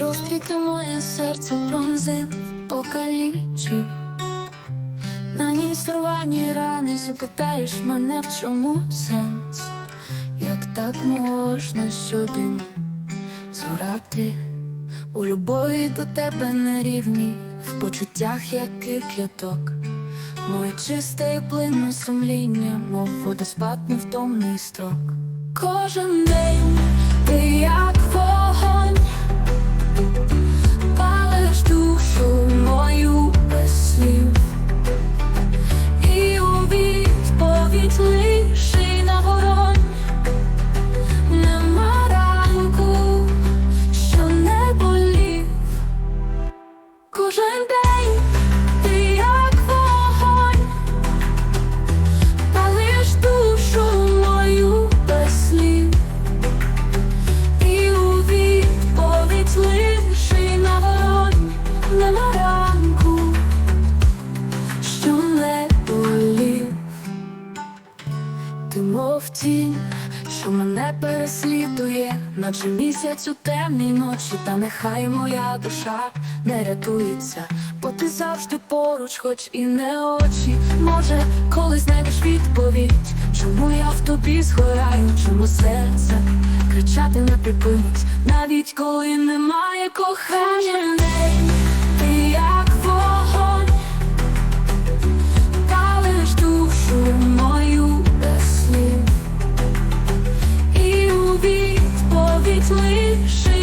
розквіти моє серце пронзив, покалічив На ній сорвані рани запитаєш мене, в чому сенс, як так можна щодень згорати у любові до тебе на рівні, в почуттях, як кип'яток. Моє чисте і плинне сумління, мов водоспад невтомний строк. Кожен день ти як Кожен день ти як вогонь, палиш душу мою без слів, і у відповідь лиши на вогонь, нема ранку, що не мов тінь, що мене переслідує, наче місяць у темній ночі, та нехай моя душа не рятується, бо ти завжди поруч, хоч і не очі. Може, коли знайдеш відповідь, чому я в тобі згораю, чому серце кричати не припинить, навіть коли немає кохання. слышит.